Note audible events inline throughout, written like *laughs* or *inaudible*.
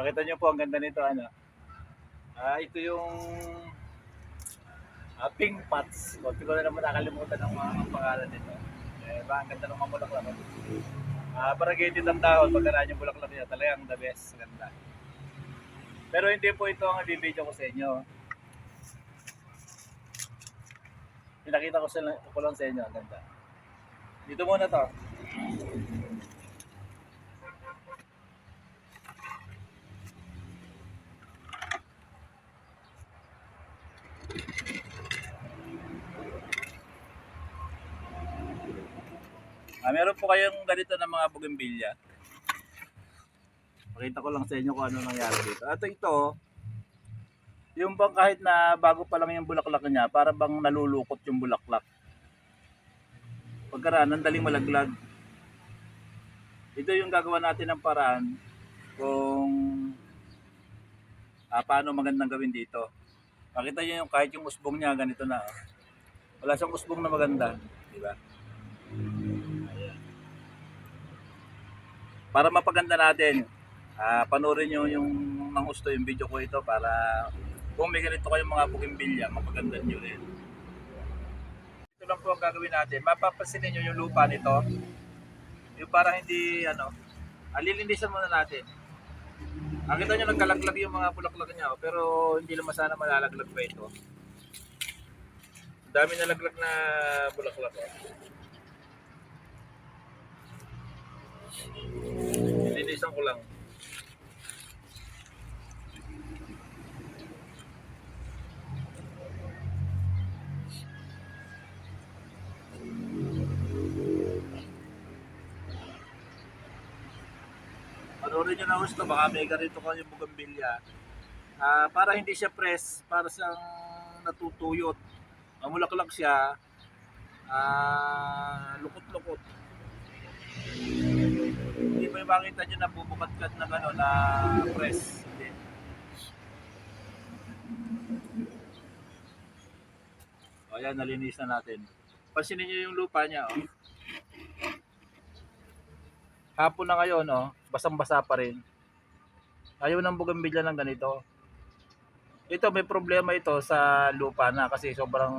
Nakita niyo po ang ganda nito ano. Ah, ito yung ah, pink pots. Kunti ko na naman nakalimutan ang mga ang pangalan nito. Eh, ba, ang ganda ng mga bulaklak. ano. Ah, variegated ang dahon. Pagkaraan yung bulaklak niya, talagang the best. Ganda. Pero hindi po ito ang ibibideo ko sa inyo. Pinakita ko, sila, ko lang sa inyo. Ang ganda. Dito muna to. Ah, meron po kayong ganito ng mga bougainvillea. Pakita ko lang sa inyo kung ano nangyari dito. At ito, yung bang kahit na bago pa lang yung bulaklak niya, para bang nalulukot yung bulaklak. Pagkaraan, ang daling malaglag. Ito yung gagawa natin ng paraan kung ah, paano magandang gawin dito. Makita niyo yung kahit yung usbong niya, ganito na. oh. Wala siyang usbong na maganda. Di ba? Para mapaganda natin, ah panoorin nyo yung ng gusto yung video ko ito para kung may ganito kayong mga bugimbilya, mapaganda nyo rin. Ito lang po ang gagawin natin. Mapapansin niyo yung lupa nito. Yung para hindi, ano, alilinisan muna natin. Nakita nyo nagkalaglag yung mga bulaklak niya, oh, pero hindi naman sana malalaglag pa ito. Ang dami nalaglag na bulaklak. Oh. Linisan ko lang. Panoorin nyo na gusto, baka may ganito kayong bugambilya. Ah, para hindi siya press, para siyang natutuyot. Mamulaklak siya, ah, lukot-lukot. Yung makita nyo na bubukat-kat na gano'n na press? Hindi. O yan, nalinisan natin. Pansinin nyo yung lupa niya. Oh. Hapon na ngayon, oh, basang-basa pa rin. Ayaw ng bugambilya ng ganito. Ito, may problema ito sa lupa na kasi sobrang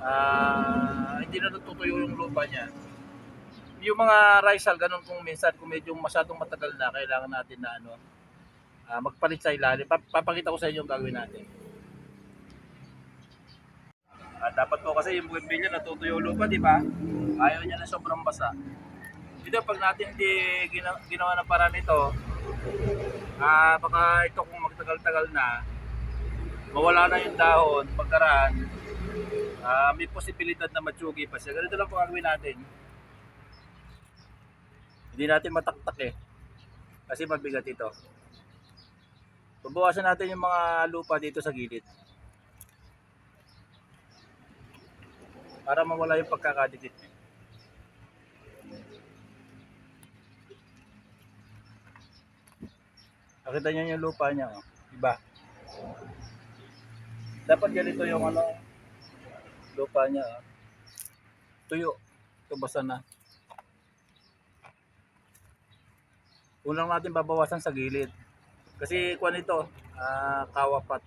ah, hindi na natutuyo yung lupa niya yung mga risal, ganun kung minsan, kung medyo masyadong matagal na, kailangan natin na ano, ah, magpalit sa ilalim. Pap- Papakita ko sa inyo yung gagawin natin. Ah, dapat po kasi yung bougainvillea natutuyo lupa, di ba? Ayaw niya na sobrang basa. Ito, pag natin hindi gina- ginawa ng paraan ito, ah, baka ito kung magtagal-tagal na, mawala na yung dahon, pagkaraan, ah, may posibilidad na matsugi pa siya. Ganito lang po ang gawin natin. Hindi natin mataktak eh. Kasi mabigat ito. Babawasan natin yung mga lupa dito sa gilid. Para mawala yung pagkakadikit. Nakita niyo yung lupa niya. Oh. Iba. Dapat ganito yung ano lupa niya. Oh. Tuyo. Ito basa na. Unang natin babawasan sa gilid. Kasi kuan ito, ah kawapat.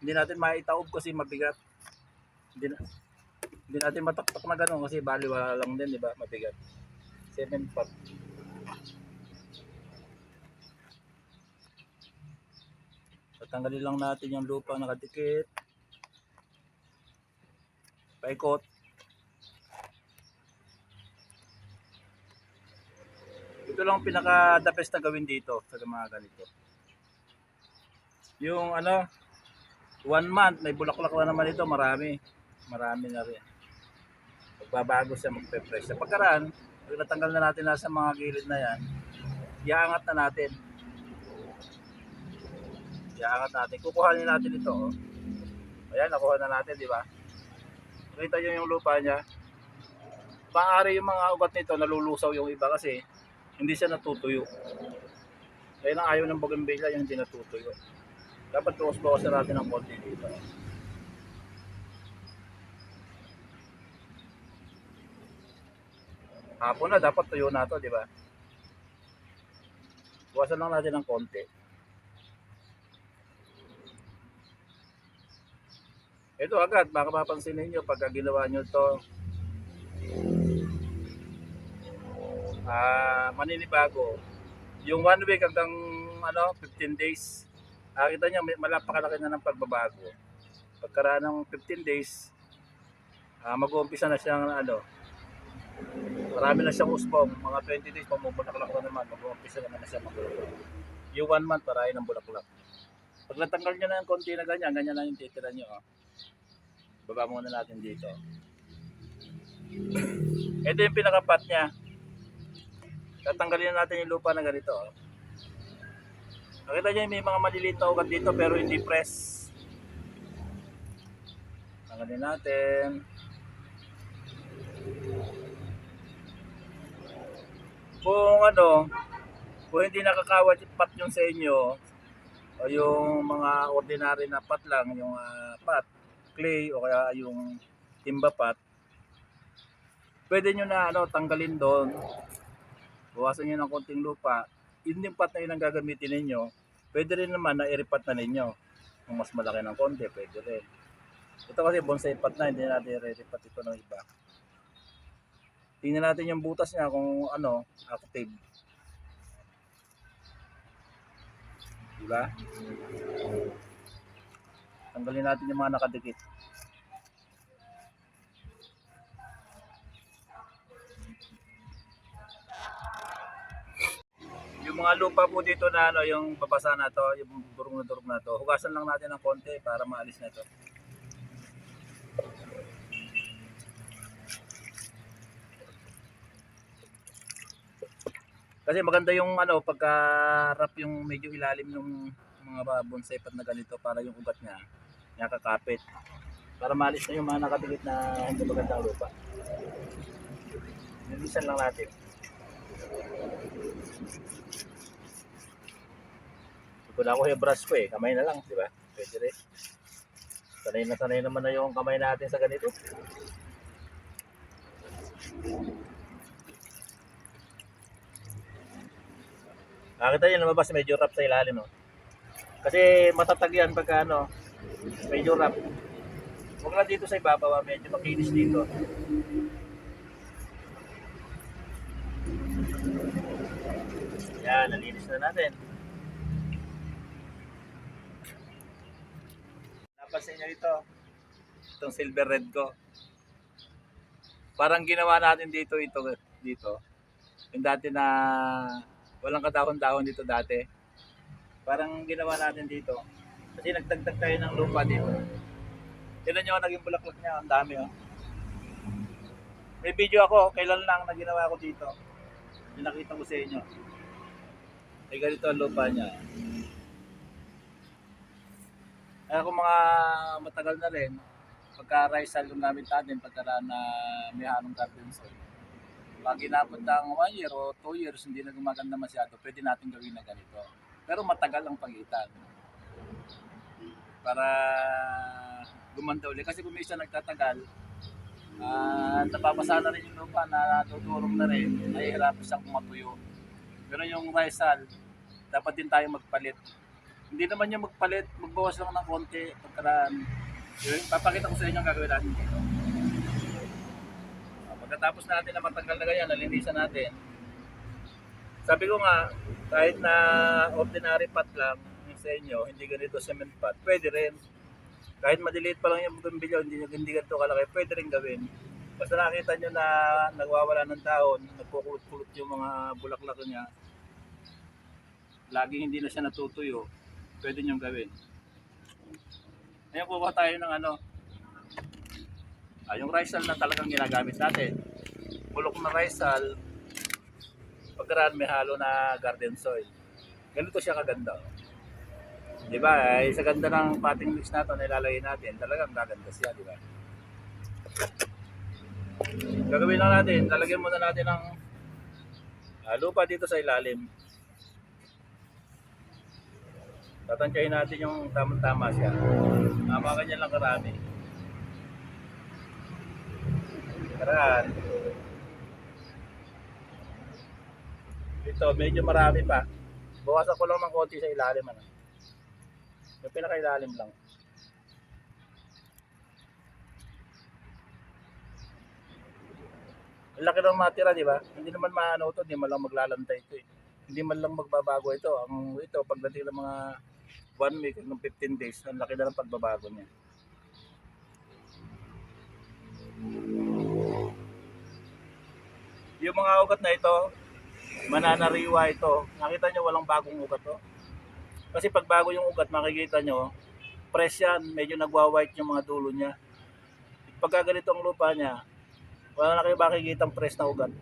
Hindi natin maitaob kasi mabigat. Hindi, na, hindi natin mataktak na gano'n kasi baliwala lang din, di ba? Mabigat. 7 pot. Tatanggalin lang natin yung lupa nakadikit. Paikot. Ito lang pinaka the best na gawin dito sa mga ganito. Yung ano, one month, may bulaklak na naman ito, marami. Marami na rin. Magbabago siya, magpe-fresh. Sa pagkaraan, pag natanggal na natin nasa mga gilid na yan, iangat na natin. Iangat natin. Kukuhanin natin ito. Oh. Ayan, nakuha na natin, di ba? Nakita nyo yung lupa niya. Paari yung mga ugat nito, nalulusaw yung iba kasi hindi siya natutuyo. Kaya lang ayaw ng bougainvillea yung hindi natutuyo. Dapat bawas-bawasan natin ng konti dito. Hapon na, dapat tuyo na to, di ba? Buwasan lang natin ng konti. Ito agad, baka mapansin ninyo pagka ginawa nyo to ah maninibago. Yung one week hanggang ano, 15 days, ah, kita nyo, malapakalaki na ng pagbabago. Pagkaraan ng 15 days, ah, mag-uumpisa na siyang ano, marami na siyang usbong, mga 20 days, pamubulaklak na naman, mag-uumpisa naman na siya magbulaklak. Yung one month, parahin ng bulaklak. Pag natanggal nyo na yung konti na ganyan, ganyan na yung titira nyo. Oh. Baba muna natin dito. *clears throat* Ito yung pinakapat niya. Tatanggalin na natin yung lupa na ganito. Nakita nyo may mga maliliit na ugat dito pero hindi press. Tanggalin natin. Kung ano, kung hindi nakakawat pat yung sa inyo, o yung mga ordinary na pat lang, yung ah, pat, clay, o kaya yung timba pat, pwede nyo na ano, tanggalin doon. Buwasan nyo ng konting lupa. Yun yung pat na gagamitin ninyo. Pwede rin naman na iripat na ninyo. Kung mas malaki ng konti, pwede rin. Ito kasi bonsai pat na, hindi natin i-ripat ito ng iba. Tingnan natin yung butas niya kung ano, active. Diba? Tanggalin natin yung mga nakadikit. Mga lupa po dito na ano, yung babasa na to, yung durog na durog na to, hugasan lang natin ng konti para maalis na to. Kasi maganda yung ano, pagka wrap yung medyo ilalim ng mga bonsai pat na ganito para yung ugat niya nakakapit. Para maalis na yung mga nakadikit na hindi magandang lupa. Nilisan lang natin. Kung ako yung brush ko eh, kamay na lang, di ba? Pwede rin. Sanay na sanay naman na yung kamay natin sa ganito. Nakita niyo lumabas medyo rough sa ilalim, no? Kasi matatag yan pagka ano, medyo rough. Huwag lang dito sa ibabaw, ah, medyo makinis dito. Yan, nalinis na natin. Napansin niyo ito, itong silver red ko. Parang ginawa natin dito ito dito. Yung dati na walang katahon-dahon dito dati. Parang ginawa natin dito. Kasi nagdagdag tayo ng lupa dito. Tignan nyo, naging bulaklak niya. Ang dami, oh. May video ako, kailan lang na ginawa ko dito. Yung nakita ko sa inyo. Ay ganito ang lupa niya. Kaya kung mga matagal na rin, pagka rice sal yung gamit natin, pagka na may hanong garden soil, pag inabot ng 1 year o 2 years, hindi na gumaganda masyado, pwede natin gawin na ganito. Pero matagal ang pagitan. Para gumanda uli. Kasi kung may isa nagtatagal, ah napapasa na rin yung lupa, na tutulong na rin, nahihirapan siyang matuyo. Pero yung risal, dapat din tayo magpalit. Hindi naman yung magpalit, magbawas lang ng konti pagkaraan. Yun, papakita ko sa inyo ang gagawin natin dito. Ah, Pagkatapos natin na matanggal na ganyan, nalinisan natin. Sabi ko nga, kahit na ordinary pot lang sa inyo, hindi ganito cement pot, pwede rin. Kahit madiliit pa lang yung bumbilyo, hindi, hindi ganito kalaki, pwede rin gawin. Basta nakita nyo na nagwawala ng taon, nagpukulot-kulot yung mga bulaklak niya, laging hindi na siya natutuyo, pwede nyo gawin. Ngayon kukuha tayo ng ano, ah, yung risal na talagang ginagamit natin. Bulok na risal, pagkaraan may halo na garden soil. Ganito siya kaganda. Di ba? Ay, sa ganda ng potting mix na ito na natin, talagang gaganda siya, di ba? Gagawin lang natin, lalagyan muna natin ng ah, lupa dito sa ilalim. Tatansyahin natin yung tamang-tama siya. Tama ganyan lang karami. Karaan. Ito, medyo marami pa. Bawasan ko lang ng konti sa ilalim. Ano. Yung pinaka-ilalim lang. Ang laki ng matira, di ba? Hindi naman maano to, hindi man lang maglalantay ito eh. Hindi man lang magbabago ito. Ang ito, pagdating ng mga 1 week ng 15 days, ang laki na ng pagbabago niya. Yung mga ugat na ito, mananariwa ito. Nakita nyo walang bagong ugat to. Kasi pag bago yung ugat, makikita nyo, fresh yan, medyo nagwa-white yung mga dulo niya. Pagka ganito ang lupa niya, wala na kayo makikita ang fresh na ugat.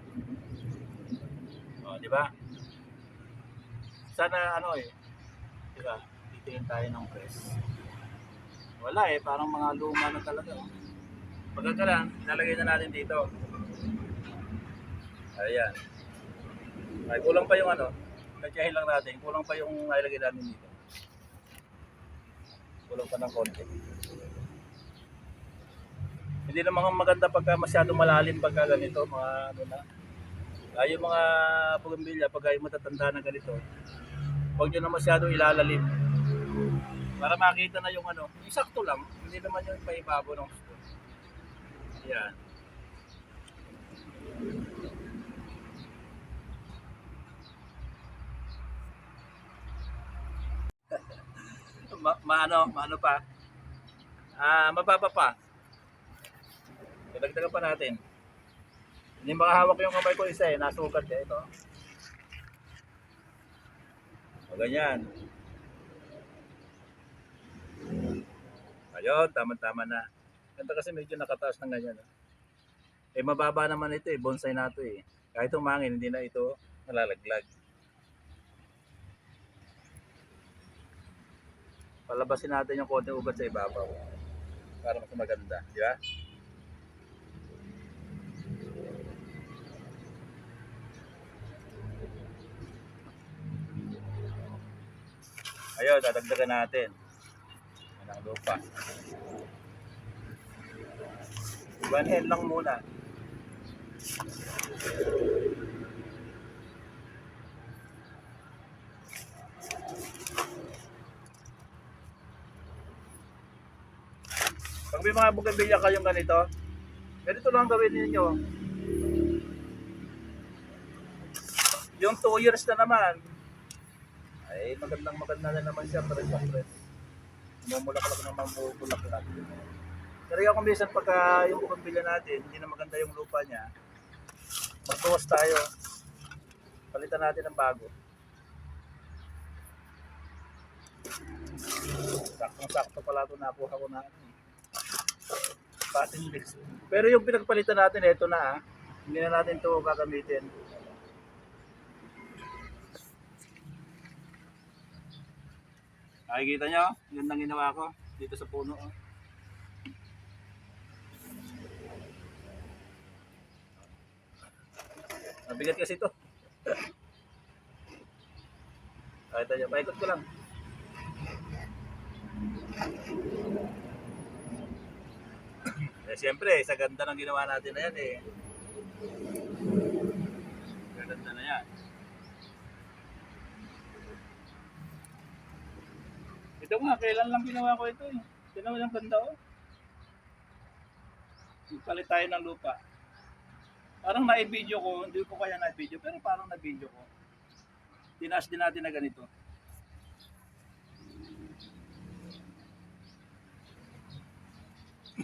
O, di ba? Sana ano eh, di ba? Titingin tayo ng fresh. Wala eh, parang mga luma na talaga. oh. Pagka lang, nalagay na natin dito. Ayan. Ay, kulang pa yung ano. Katiyahin lang natin. Kulang pa yung nilagay natin dito. Kulang pa ng konti. Hindi naman maganda pagka masyado malalim pagka ganito. Mga ano na. Ay, yung mga bugambilya, pagka yung matatanda na ganito, huwag nyo na masyado ilalalim. Para makita na yung ano. Yung sakto lang. Hindi naman yung paibabo ng gusto. Yan. *laughs* ma, maano, maano pa? Ah, mababa pa. Dagdagan pa natin. Hindi makahawak yung kamay ko isa eh, nasugat eh ito. O ganyan. Ayun, tama-tama na. Ganda kasi medyo nakataas ng ganyan. Eh mababa naman ito eh, bonsai na ito eh. Kahit umangin, hindi na ito nalalaglag. palabasin natin yung konting ugat sa ibabaw para mas maganda, di ba? Ayun, dadagdagan natin. Lupa. Hand lang muna. Pag may mga bugambilya kayong ganito, ganito lang ang gawin ninyo. Yung 2 years na naman, ay magandang maganda na naman siya, fresh na fresh. Mumulaklak naman mumulaklak. Pero yung kumisan pagka yung bugambilya natin, hindi na maganda yung lupa niya, magbawas tayo. Palitan natin ng bago. Saktong-sakto pala ito nakuha ko na ano eh patent mix. Pero yung pinagpalitan natin, ito na ah. Hindi na natin ito gagamitin. Nakikita nyo? Yun ang ginawa ko dito sa puno. Oh. Mabigat kasi ito. Nakita *laughs* nyo, paikot ko lang. Eh, siyempre, sa ganda ng ginawa natin na yan eh. Sa ganda na yan. Ito nga, kailan lang ginawa ko ito eh. Tignan mo yung ganda oh. Palit tayo ng lupa. Parang na-video ko, hindi ko kaya na-video, pero parang na-video ko. Tinaas din natin na ganito.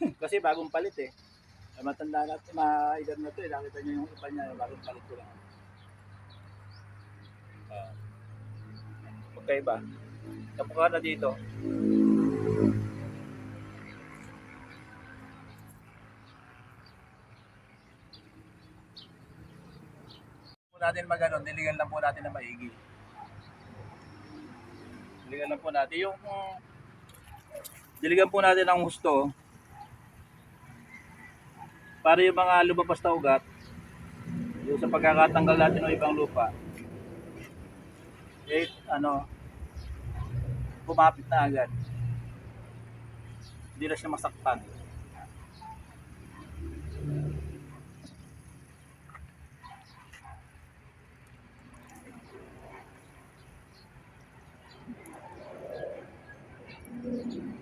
*clears throat* Kasi bagong palit eh. Ay, matanda na, ma-edad na to eh. Nakita nyo yung iba niya, bagong palit ko lang. Uh, magkaiba. Kapukha na dito. po natin magano, diligan lang po natin na maigi. Diligan lang po natin yung diligan po natin ang gusto para yung mga lumabas na ugat yung sa pagkakatanggal natin ng ibang lupa eh ano gumapit na agad. Hindi na siya masaktan.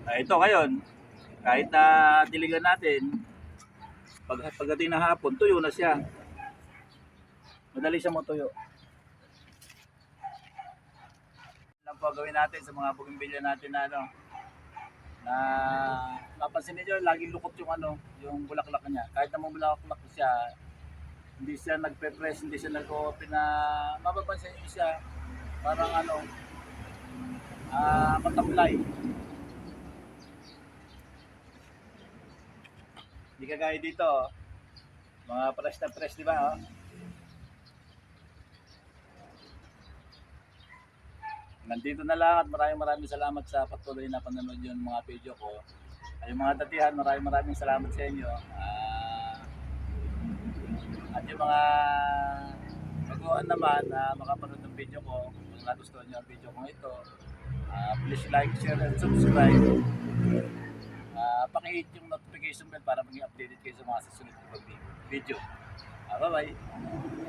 Ah, ito ngayon, kahit na diligan natin, pag, pagdating ng hapon, tuyo na siya. Madali siya matuyo. Po gawin natin sa mga bugimbilya natin na ano, na napansin niyo laging lukot yung ano, yung bulaklak niya. Kahit namang bulaklak siya, hindi siya nagpe-press, hindi siya nag-open na mapapansin niyo siya parang ano, ah, matablay. Hindi kagaya dito, oh. mga press na press, di ba? Oh? Nandito na lang at maraming maraming salamat sa patuloy na panonood yung mga video ko. Yung mga datihan, maraming maraming salamat sa inyo. Ah, at yung mga baguhan naman na makapanood ng video ko, kung nagustuhan nyo ang video ko ito, ah, please like, share, and subscribe. Ah, pakihit yung notification bell para maging updated kayo sa mga susunod na video. Ah, bye-bye!